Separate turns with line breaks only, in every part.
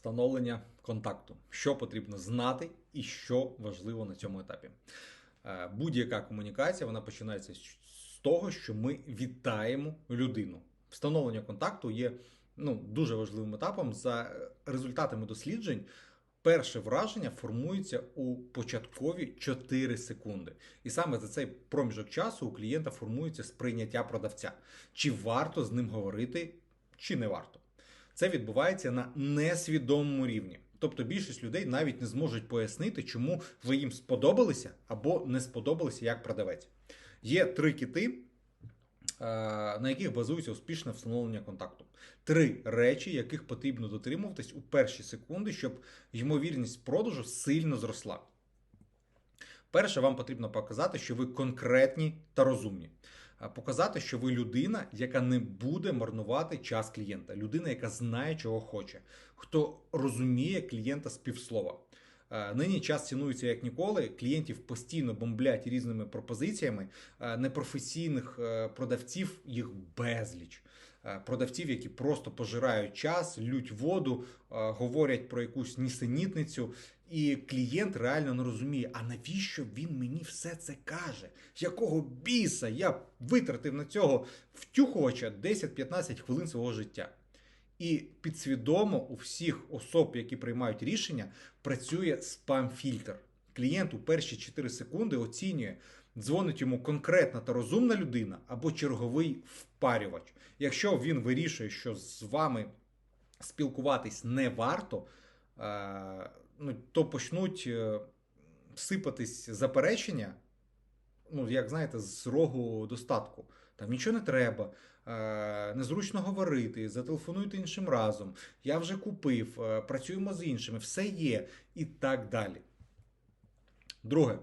встановлення контакту, що потрібно знати і що важливо на цьому етапі. Е, Будь-яка комунікація вона починається з того, що ми вітаємо людину. Встановлення контакту є ну, дуже важливим етапом. За результатами досліджень, перше враження формується у початкові 4 секунди. І саме за цей проміжок часу у клієнта формується сприйняття продавця. Чи варто з ним говорити, чи не варто. Це відбувається на несвідомому рівні. Тобто більшість людей навіть не зможуть пояснити, чому ви їм сподобалися або не сподобалися як продавець. Є три кити, е, на яких базується успішне встановлення контакту. Три речі, яких потрібно дотримуватись у перші секунди, щоб ймовірність продажу сильно зросла. Перше, вам потрібно показати, що ви конкретні та розумні. А Показати, що ви людина, яка не буде марнувати час клієнта, людина, яка знає, чого хоче, хто розуміє клієнта з півслова. Е, Нині час цінується як ніколи. Клієнтів постійно бомблять різними пропозиціями. Е, Непрофесійних е, продавців їх безліч. Е, Продавців, які просто пожирають час, лють воду, е, говорять про якусь нісенітницю, і клієнт реально не розуміє, а навіщо він мені все це каже? Якого біса я витратив на цього втюхувача 10-15 хвилин свого життя. І підсвідомо у всіх особ, які приймають рішення, працює спам-фільтр. Клієнт у перші 4 секунди оцінює, дзвонить йому конкретна та розумна людина або черговий впарювач. Якщо він вирішує, що з вами спілкуватись не варто, е, ну, то почнуть е, сипатись заперечення, ну, як знаєте, з рогу достатку. Там нічого не треба, е, незручно говорити, зателефонуйте іншим разом. Я вже купив, е, працюємо з іншими, все є і так далі. Друге,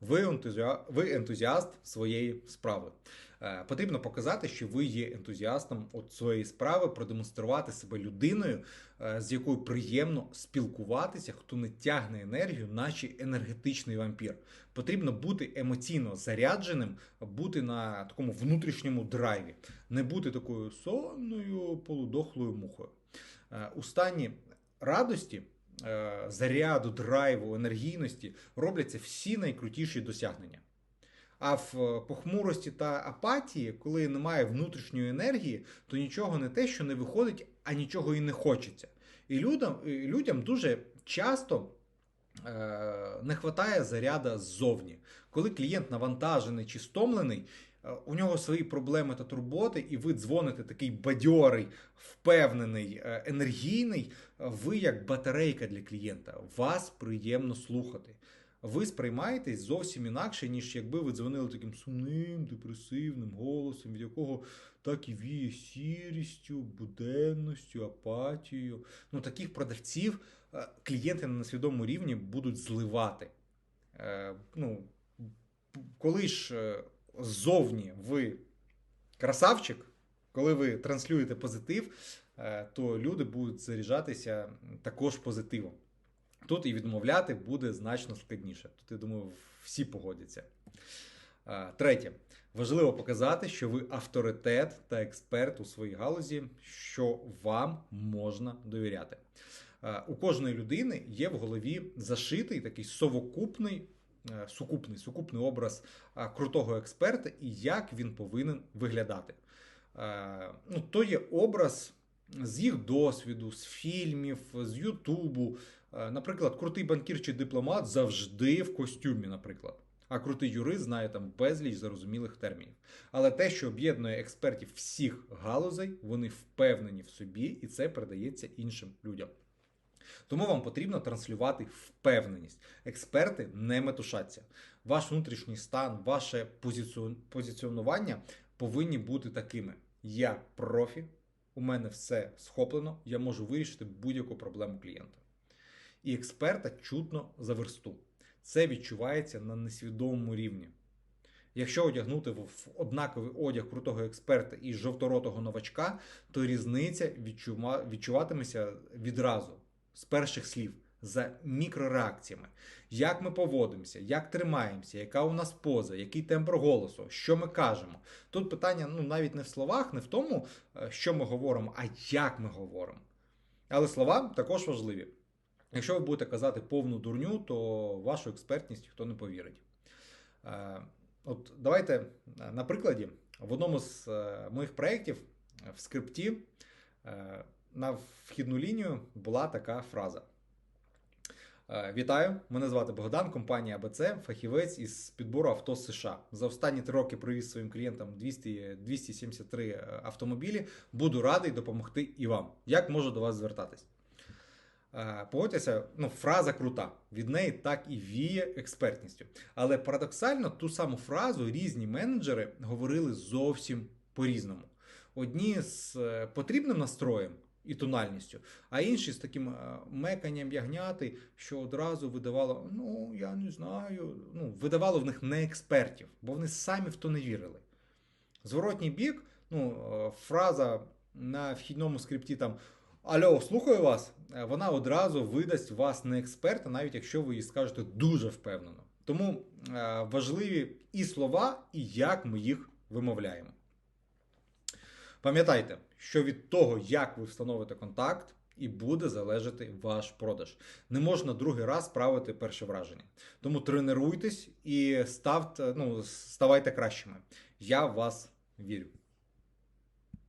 ви ентузіаст своєї справи. Е, Потрібно показати, що ви є ентузіастом от своєї справи, продемонструвати себе людиною, е, з якою приємно спілкуватися, хто не тягне енергію, наче енергетичний вампір. Потрібно бути емоційно зарядженим, бути на такому внутрішньому драйві, не бути такою сонною полудохлою мухою. Е, У стані радості заряду, драйву, енергійності робляться всі найкрутіші досягнення. А в е, похмурості та апатії, коли немає внутрішньої енергії, то нічого не те, що не виходить, а нічого і не хочеться. І людям, і людям дуже часто е, не вистачає заряда ззовні. Коли клієнт навантажений чи стомлений, е, у нього свої проблеми та турботи, і ви дзвоните такий бадьорий, впевнений, енергійний, ви як батарейка для клієнта. Вас приємно слухати. Ви сприймаєтесь зовсім інакше, ніж якби ви дзвонили таким сумним, депресивним голосом, від якого так і віє сірістю, буденністю, апатією. Ну, таких продавців е, клієнти на несвідомому рівні будуть зливати. Е, Ну, коли ж е, ззовні ви красавчик, коли ви транслюєте позитив, то люди будуть заряджатися також позитивом. Тут і відмовляти буде значно складніше. Тут, я думаю, всі погодяться. Е, Третє. Важливо показати, що ви авторитет та експерт у своїй галузі, що вам можна довіряти. Е, У кожної людини є в голові зашитий такий совокупний, е, сукупний, сукупний образ крутого експерта і як він повинен виглядати. Ну, то є образ з їх досвіду, з фільмів, з Ютубу. Е, Наприклад, крутий банкір чи дипломат завжди в костюмі, наприклад. А крутий юрист знає там безліч зарозумілих термінів. Але те, що об'єднує експертів всіх галузей, вони впевнені в собі, і це передається іншим людям. Тому вам потрібно транслювати впевненість. Експерти не метушаться. Ваш внутрішній стан, ваше позиціонування повинні бути такими: я профі, у мене все схоплено, я можу вирішити будь-яку проблему клієнта. І експерта чутно за версту. Це відчувається на несвідомому рівні. Якщо одягнути в однаковий одяг крутого експерта і жовторотого новачка, то різниця відчуватиметься відразу з перших слів, за мікрореакціями. Як ми поводимося, як тримаємося, яка у нас поза, який тембр голосу, що ми кажемо. Тут питання ну, навіть не в словах, не в тому, е, що ми говоримо, а як ми говоримо. Але слова також важливі. Якщо ви будете казати повну дурню, то вашу експертність ніхто не повірить. Е, От давайте е, на прикладі в одному з моїх проєктів в скрипті на вхідну лінію була така фраза. Е, Вітаю, мене звати Богдан, компанія АБЦ, фахівець із підбору авто з США. За останні три роки привіз своїм клієнтам 200, 273 е, автомобілі. Буду радий допомогти і вам. Як можу до вас звертатись? Е, Погодьтеся, ну, фраза крута. Від неї так і віє експертністю. Але парадоксально ту саму фразу різні менеджери говорили зовсім по-різному. Одні з потрібним настроєм і тональністю, а інші з таким е, меканням ягняти, що одразу видавало, ну я не знаю, ну, видавало в них не експертів, бо вони самі в то не вірили. Зворотній бік, ну, е, фраза на вхідному скрипті там Алло, слухаю вас, е, вона одразу видасть вас не експерта, навіть якщо ви її скажете дуже впевнено. Тому важливі і слова, і як ми їх вимовляємо. Пам'ятайте, що від того, як ви встановите контакт, і буде залежати ваш продаж. Не можна другий раз правити перше враження. Тому тренуйтесь і ставте, ну, ставайте кращими. Я в вас вірю.